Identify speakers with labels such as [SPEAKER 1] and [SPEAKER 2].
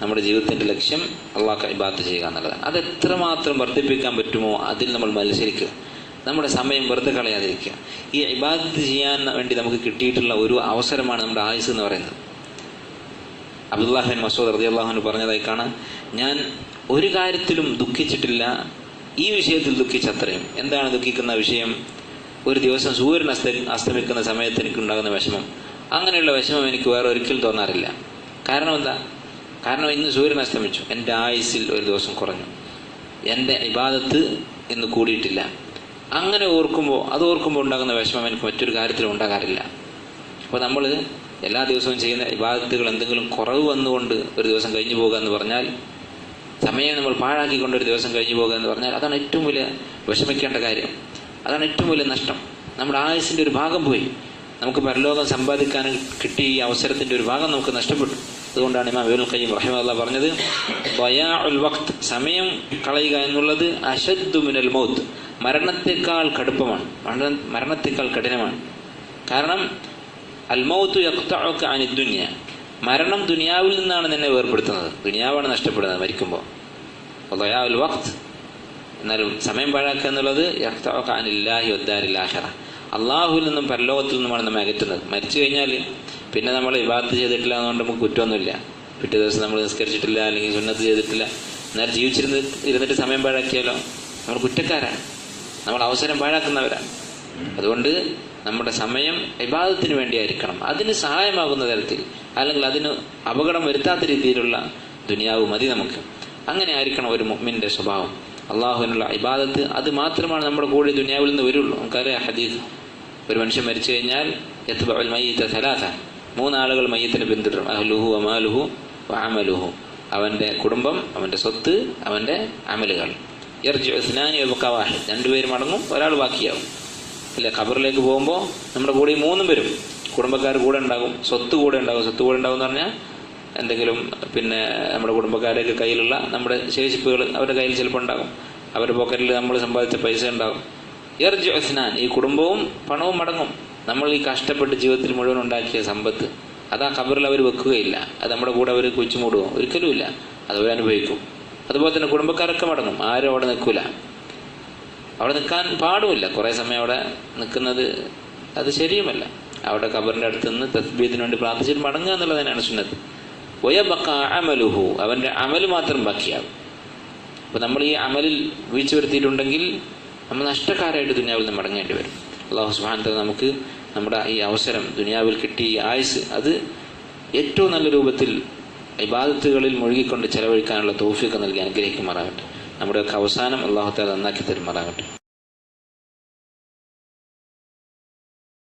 [SPEAKER 1] നമ്മുടെ ജീവിതത്തിന്റെ ലക്ഷ്യം അള്ളാഹ് ഇബാത്ത് ചെയ്യുക എന്നുള്ളതാണ്. അത് എത്രമാത്രം വർദ്ധിപ്പിക്കാൻ പറ്റുമോ അതിൽ നമ്മൾ മത്സരിക്കുക. നമ്മുടെ സമയം വെറുതെ കളയാതിരിക്കുക. ഈ ഇബാദത്ത് ചെയ്യാൻ വേണ്ടി നമുക്ക് കിട്ടിയിട്ടുള്ള ഒരു അവസരമാണ് നമ്മുടെ ആയുസ് എന്ന് പറയുന്നത്. അബ്ദുല്ലാഹിൻ മസൂദ് റതി അള്ളാഹുന് പറഞ്ഞതായി കാണാം ഞാൻ ഒരു കാര്യത്തിലും ദുഃഖിച്ചിട്ടില്ല ഈ വിഷയത്തിൽ ദുഃഖിച്ചത്രയും എന്താണ് ദുഃഖിക്കുന്ന വിഷയം? ഒരു ദിവസം സൂര്യൻ അസ്ത അസ്തമിക്കുന്ന സമയത്ത് എനിക്കുണ്ടാകുന്ന വിഷമം. അങ്ങനെയുള്ള വിഷമം എനിക്ക് വേറെ ഒരിക്കലും തോന്നാറില്ല. കാരണം എന്താ? കാരണം ഇന്ന് സൂര്യൻ അസ്തമിച്ചു. എന്റെ ആയുസ്സിൽ ഒരു ദിവസം കുറഞ്ഞു. എന്റെ ഇബാദത്ത് ഇന്ന് കൂടിയിട്ടില്ല. അങ്ങനെ ഓർക്കുമ്പോൾ അത് ഓർക്കുമ്പോൾ ഉണ്ടാകുന്ന വിഷമം എനിക്ക് മറ്റൊരു കാര്യത്തിലും ഉണ്ടാകാറില്ല. അപ്പോൾ നമ്മൾ എല്ലാ ദിവസവും ചെയ്യുന്ന ഇബാദത്തുകൾ എന്തെങ്കിലും കുറവ് വന്നുകൊണ്ട് ഒരു ദിവസം കഴിഞ്ഞു പോകുക എന്ന് പറഞ്ഞാൽ സമയം നമ്മൾ പാഴാക്കിക്കൊണ്ട് ഒരു ദിവസം കഴിഞ്ഞു പോകുക എന്ന് പറഞ്ഞാൽ അതാണ് ഏറ്റവും വലിയ വിഷമിക്കേണ്ട കാര്യം. അതാണ് ഏറ്റവും വലിയ നഷ്ടം. നമ്മുടെ ആയുസിന്റെ ഒരു ഭാഗം പോയി. നമുക്ക് പരലോകം സമ്പാദിക്കാൻ കിട്ടിയ ഈ അവസരത്തിന്റെ ഒരു ഭാഗം നമുക്ക് നഷ്ടപ്പെട്ടു. അതുകൊണ്ടാണ് ഇമാം ഇബ്നുൽ ഖയ്യിം റഹിമല്ല പറഞ്ഞത് വഖ്ത് സമയം കളയുക എന്നുള്ളത് അശദ്ദു മിനൽ മൗത്ത് മരണത്തെക്കാൾ കടുപ്പമാണ് മരണ മരണത്തെക്കാൾ കഠിനമാണ്. കാരണം അൽമൗത്തു യഖ്തഉക അനി ദുനിയ മരണം ദുനിയാവിൽ നിന്നാണ് നിന്നെ വേർപെടുത്തുന്നത് ദുനിയാവാണ് നഷ്ടപ്പെടുന്നത് മരിക്കുമ്പോൾ. വഖ്ത് എന്നാലും സമയം പാഴാക്കുക എന്നുള്ളത് യഖ്തഉക അനില്ലാഹി വദ്ദാരിൽ ആഖിറ. അള്ളാഹുവിൽ നിന്നും പരലോകത്തിൽ നിന്നുമാണ് നമ്മൾ അകറ്റുന്നത്. മരിച്ചു കഴിഞ്ഞാൽ പിന്നെ നമ്മൾ വിവാഹത്ത് ചെയ്തിട്ടില്ല എന്നുകൊണ്ട് നമുക്ക് കുറ്റമൊന്നുമില്ല. പിറ്റേ ദിവസം നമ്മൾ നിസ്കരിച്ചിട്ടില്ല അല്ലെങ്കിൽ സുന്നത്ത് ചെയ്തിട്ടില്ല. എന്നാൽ ജീവിച്ചിരുന്ന് ഇരുന്നിട്ട് സമയം പാഴാക്കിയാലോ? നമ്മൾ കുറ്റക്കാരാണ്. നമ്മൾ അവസരം പാഴാക്കുന്നവരാണ്. അതുകൊണ്ട് നമ്മുടെ സമയം വിവാദത്തിന് വേണ്ടിയായിരിക്കണം. അതിന് സഹായമാകുന്ന തരത്തിൽ അല്ലെങ്കിൽ അതിന് അപകടം വരുത്താത്ത രീതിയിലുള്ള ദുനിയാവ് മതി നമുക്ക്. അങ്ങനെ ആയിരിക്കണം ഒരു മുമ്മിന്റെ സ്വഭാവം. അള്ളാഹുവിനുള്ള ഇബാദത്ത് അത് മാത്രമാണ് നമ്മുടെ കൂടെ ദുനിയാവിൽ നിന്ന് വരുള്ളൂ. നമുക്കറിയാം ഹദീസ്. ഒരു മനുഷ്യൻ മരിച്ചു കഴിഞ്ഞാൽ യത്ബഉൽ മയ്യിത്ത മൂന്നാളുകൾ മയ്യത്തിനെ പിന്തുടരും. അഹ്ലുഹു അമാലുഹു അമലുഹു. അവന്റെ കുടുംബം അവന്റെ സ്വത്ത് അവന്റെ അമലുകൾ. ഇർജി ഉസ്നാനി വാഹിദ് രണ്ടുപേരും അടങ്ങും ഒരാൾ ബാക്കിയാവും. ഇല്ല ഖബറിലേക്ക് പോകുമ്പോൾ നമ്മുടെ കൂടെ മൂന്നും പേരും കുടുംബക്കാർ കൂടെ ഉണ്ടാകും. സ്വത്ത് കൂടെ ഉണ്ടാകും. സ്വത്ത് കൂടെ ഉണ്ടാകും എന്ന് പറഞ്ഞാൽ എന്തെങ്കിലും പിന്നെ നമ്മുടെ കുടുംബക്കാരൊക്കെ കയ്യിലുള്ള നമ്മുടെ ശേഷിപ്പുകൾ അവരുടെ കയ്യിൽ ചിലപ്പോൾ ഉണ്ടാകും. അവരുടെ പോക്കറ്റിൽ നമ്മൾ സമ്പാദിച്ച പൈസ ഉണ്ടാകും. ഇർജി ഉസ്നാൻ ഈ കുടുംബവും പണവും മടങ്ങും. നമ്മൾ ഈ കഷ്ടപ്പെട്ട് ജീവിതത്തിൽ മുഴുവൻ ഉണ്ടാക്കിയ സമ്പത്ത് അത് ആ ഖബറിൽ അവർ വെക്കുകയില്ല. അത് നമ്മുടെ കൂടെ അവർ കുഴിച്ചു മൂടുമോ ഒരിക്കലുമില്ല അത് അവർ അനുഭവിക്കും. അതുപോലെ തന്നെ കുടുംബക്കാരൊക്കെ മടങ്ങും. ആരും അവിടെ നിൽക്കൂല. അവിടെ നിൽക്കാൻ പാടുമില്ല. കുറേ സമയം അവിടെ നിൽക്കുന്നത് അത് ശരിയുമല്ല. അവിടെ ഖബറിന്റെ അടുത്ത് നിന്ന് തസ്ബീദിന് വേണ്ടി പ്രാർത്ഥിച്ചിട്ട് മടങ്ങുക എന്നുള്ളത് തന്നെയാണ് ഒയ ബക്ക അമലുഹു. അവന്റെ അമൽ മാത്രം ബാക്കിയാകും. അപ്പോൾ നമ്മൾ ഈ അമലിൽ വീഴ്ച വരുത്തിയിട്ടുണ്ടെങ്കിൽ നമ്മൾ നഷ്ടക്കാരായിട്ട് ദുനിയാവിൽ നിന്ന് മടങ്ങേണ്ടി വരും. അള്ളാഹു സുബാനത്തെ നമുക്ക് നമ്മുടെ ഈ അവസരം ദുനിയാവിൽ കിട്ടി ഈ ആയുസ് അത് ഏറ്റവും നല്ല രൂപത്തിൽ ഇബാദത്തുകളിൽ മുഴുകിക്കൊണ്ട് ചെലവഴിക്കാനുള്ള തോഫിയൊക്കെ നൽകി അനുഗ്രഹിക്കുമാറാകട്ടെ. നമ്മുടെയൊക്കെ അവസാനം അള്ളാഹു നന്നാക്കി തരുമാറാകട്ടെ.